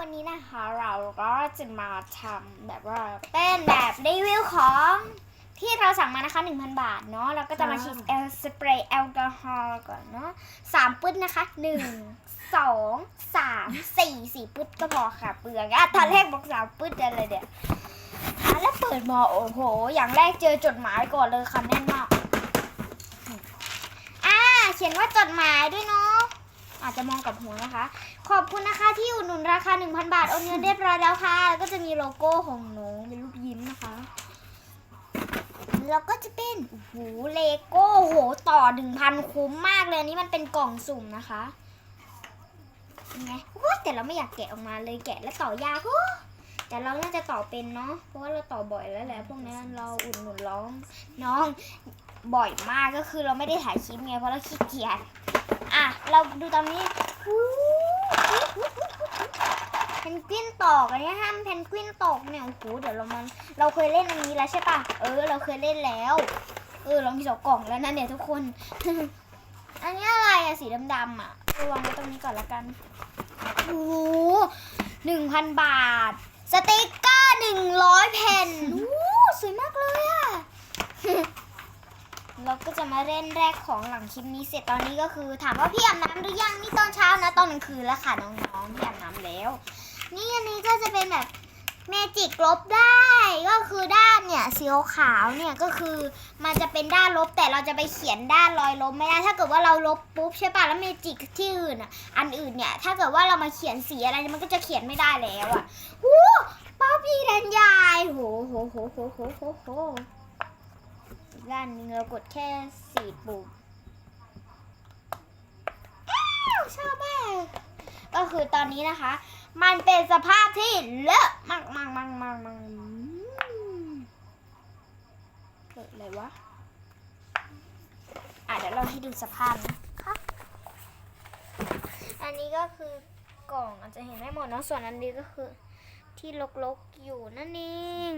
วันนี้นะคะเราก็จะมาทำแบบว่าเป็นแบบรีวิวของที่เราสั่งมานะคะ 1,000 บาทเนาะเราก็จะมาฉีดแอลสเปรย์แอลกอฮอล์ก่อนเนาะสามปึ๊ดนะคะหนึ่งสองสามสี่สี่ปึ๊ดก็พอค่ะเปลืองอะตอนแรกบอกสามปึ๊ดอะไรเดี๋ยวอะแล้วเปิดมาโอ้โห อย่างแรกเจอจดหมายก่อนเลยค่ะแน่นมากอ่าเขียนว่าจดหมายด้วยเนาะ อาจจะมองกับหัวนะคะ ขอบคุณนะคะที่อุดหนุนราคา 1,000 บาทโอนเงินเรียบร้อยแล้วค่ะ แล้วก็จะมีโลโก้ของหนูเป็นรูปยิ้มนะคะแล้วก็จะเป็นโอ้โหเลโก้โหต่อ 1,000 คุ้มมากเลยอันนี้มันเป็นกล่องสุ่มนะคะไงโอ้แต่เราไม่อยากแกะออกมาเลยแกะแล้วต่อยากแต่เราน่าจะต่อเป็นเนาะเพราะว่าเราต่อบ่อยแล้วแหละพวกนี้เราอุดหนุนร้องน้อง บ่อยมากก็คือเราไม่ได้ถ่ายคลิปไงเพราะเราขี้เกียจอะเราดูตอนนี้หูเพนกวินตกอันนี้ห้ามเพนกวินตกเนี่ยโอ้โหเดี๋ยวเรามันเราเคยเล่นอันนี้แล้วใช่ปะเออ เราเคยเล่นแล้ว เออเรามีสองกล่องแล้วนะเนี่ยทุกคน อันนี้อะไรอะสีดำๆอะเอาวางไว้ตรงนี้ก่อนละกันโอ้โหหนึ่งพันบาท สติกเกอร์หนึ่งร้อยแผ่นโอ้สวยมากเลยอะ เราก็จะมาเล่นแรกของหลังคลิปนี้เสร็จตอนนี้ก็คือ ถามว่าพี่อาบน้ำหรือยังนี่ตอนเช้านะ ตอนกลางคืนแล้วค่ะน้องๆพี่อาบน้ำแล้ว นี่อันนี้ก็จะเป็นแบบเมจิกลบได้ ก็คือด้านเนี่ยสีขาวเนี่ยก็คือมันจะเป็นด้านลบแต่เราจะไปเขียนด้านรอยลบไม่ได้ ถ้าเกิดว่าเราลบปุ๊บใช่ป่ะแล้วเมจิกที่อื่นอะอันอื่นเนี่ยถ้าเกิดว่าเรามาเขียนสีอะไรมันก็จะเขียนไม่ได้แล้วอะหูป้าพี่แดนยายโหโหโหโหโหโห ด้านนึงเรากดแค่สี่ปุ่มชอบมากก็คือตอนนี้นะคะ มันเป็นสภาพที่เลอะมากมากมากมากมากเกิดอะไรวะ อะเดี๋ยวเราให้ดูสภาพนะคะอันนี้ก็คือกล่องอาจจะเห็นไม่หมดเนอะส่วนอันนี้ก็คือที่ลกๆอยู่นั่นเอง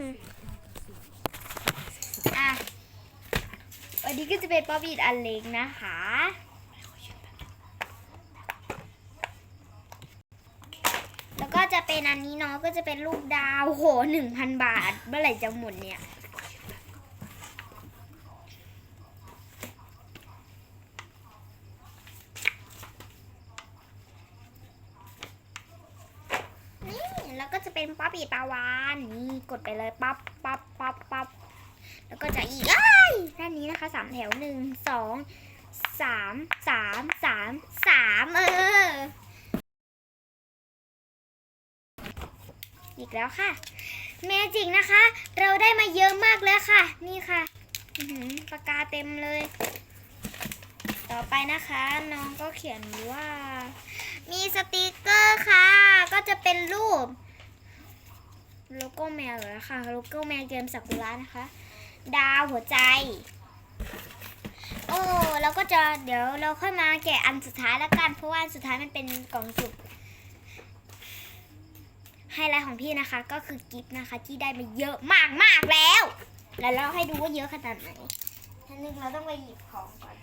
อะ วันนี้ก็ จะเป็นป๊อปปี้อันเล็กนะคะ แล้วก็จะเป็นอันนี้เนาะก็จะเป็นรูปดาวโหหนึ่งพันบาท เมื่อไหร่จะหมดเนี่ยนี่แล้วก็จะเป็นป๊อปปี้ปลาวานนี่กดไปเลยปั๊บปั๊บปั๊บปั๊บ แล้วก็จะอีกด้านนี้นะคะสามแถวหนึ่งสองสามสามสามสามเออ อีกแล้วค่ะเมจิกนะคะ เราได้มาเยอะมากแล้วค่ะ นี่ค่ะหือปากกาเต็มเลย ต่อไปนะคะ น้องก็เขียนว่า มีสติกเกอร์ค่ะ ก็จะเป็นรูปโลโก้แมวเหรอคะโลโก้แมวเกมสักุระนะคะ ดาวหัวใจ โอ้แล้วก็จะเดี๋ยวเราค่อยมาแกะอันสุดท้ายแล้วกัน เพราะว่าอันสุดท้ายมันเป็นกล่องสุ่มไฮไลท์ของพี่นะคะ ก็คือกิฟต์นะคะ ที่ได้มาเยอะมากมากแล้ว แล้วเราให้ดูว่าเยอะขนาดไหนท่านึงเราต้องไปหยิบของก่อน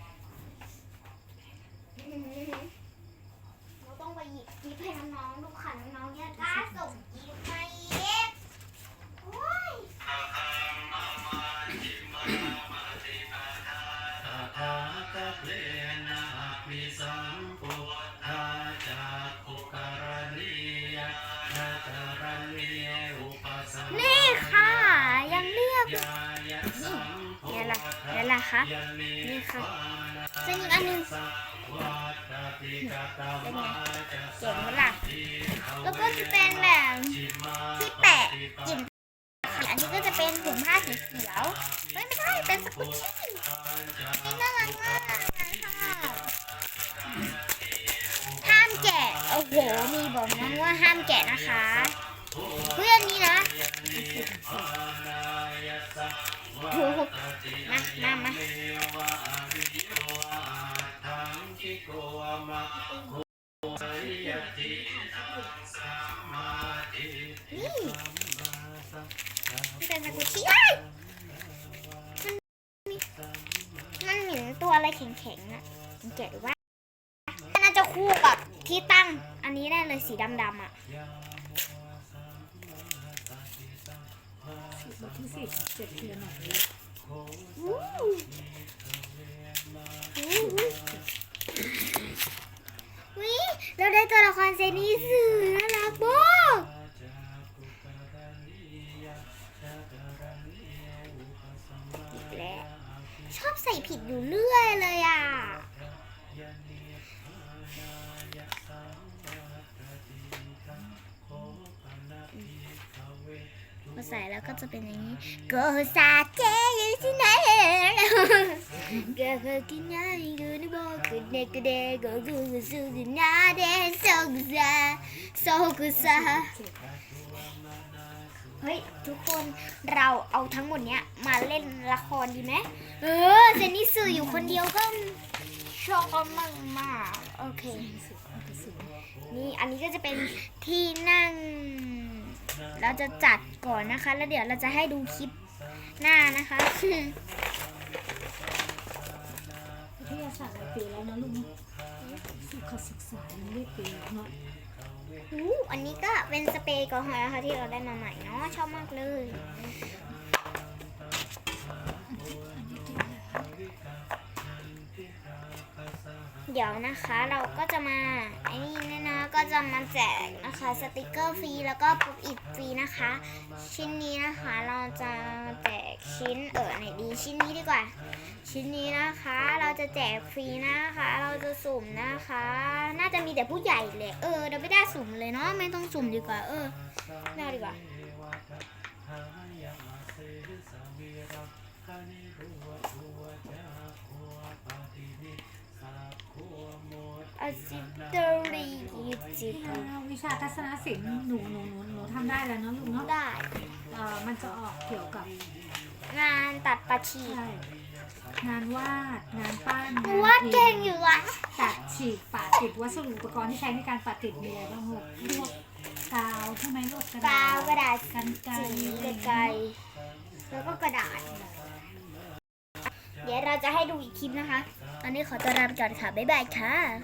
นี่ยล่ะคะยเมนี่ค่ะวานาซึ่งอีกอันหนึงสัพวัตติกตมาจะเจ๋งปะล่ะสัพพิภแล้วก็จะเป็นแบบชิมาที่แปะกลิ่นอันนี้ก็จะเป็นถุงผ้าสีเขียวเฮ้ยไม่ใช่เป็นสกุชชี่นี่น่ารักมากค่ะห้ามแกะโอ้โหมีบอกนะว่าห้ามแกะนะคะ เพื่อนนี้นะ นี่เป็นสกุชชี่เอ้ยมันเหมือนตัวอะไรแข็งๆอะแกะดูว่าน่าจะคู่กับที่ตั้งอันนี้ได้เลยเลยสีดำๆอะวันที่สิบเจ็ดเดือนไหนอู้อู้ ชอบใส่ผิดอยู่เรื่อยเลยอะ พอใส่แล้วก็จะเป็นอย่างนี้โกซาเจอยู่ที่ไหนกิดเพื่อกินง่ายกูนึกบอกกูเด็กกูเด็กกูกูกูสู้ดินาเดโซกุซาโซกุซา เฮ้ยทุกคนเราเอาทั้งหมดเนี้ยมาเล่นละครดีไหมเออเซนิสึออยู่คนเดียวก็ชอบมากมากโอเค นี่อันนี้ก็จะเป็นที่นั่ง เราจะจัดก่อนนะคะ แล้วเดี๋ยวเราจะให้ดูคลิปหน้านะคะวิทยาศาสตร์ปีแล้วนะลูกสุขศึกษาไม่ปีเนาะ อู้อันนี้ก็เป็นสเปรย์แอลกอฮอล์นะคะที่เราได้มาใหม่เนาะชอบมากเลย เดี๋ยวนะคะเราก็จะมาไอ้นี่นี่ยนะก็จะมาแจกนะคะสติกเกอร์ฟรีแล้วก็ปุ๊บอิดฟรีนะคะ ชิ้นนี้นะคะเราจะแจกชิ้นเออไหนดีชิ้นนี้ดีกว่า ชิ้นนี้นะคะเราจะแจกฟรีนะคะ เราจะสุ่มนะคะ น่าจะมีแต่ผู้ใหญ่เลยเออเราไม่ได้สุ่มเลยเนาะไม่ต้องสุ่มดีกว่า เออไม่เอาดีกว่า อาซิเตอรีจิตวิชาทัศนศิลป์หนูหนูหนูหนูทำได้แล้วเนาะลูกเนาะได้เอ่อมันจะออกเกี่ยวกับงานตัดประชีใช่งานวาดงานปั้นหนูงานว่าเก่งพิมพ์อยู่อะตัดฉีกปะติดวัสดุอุปกรณ์ที่ใช้ในการปัดติดมีอะไรบ้างลูกพวกกาวใช่ไหมลูกกระกาดาวษกระดาษกันไกรสีไกลๆแล้วก็กระดาษ เดี๋ยวเราจะให้ดูอีกคลิปนะคะ อันนี้ขอตัวลาไปก่อนค่ะ บ๊ายบายค่ะ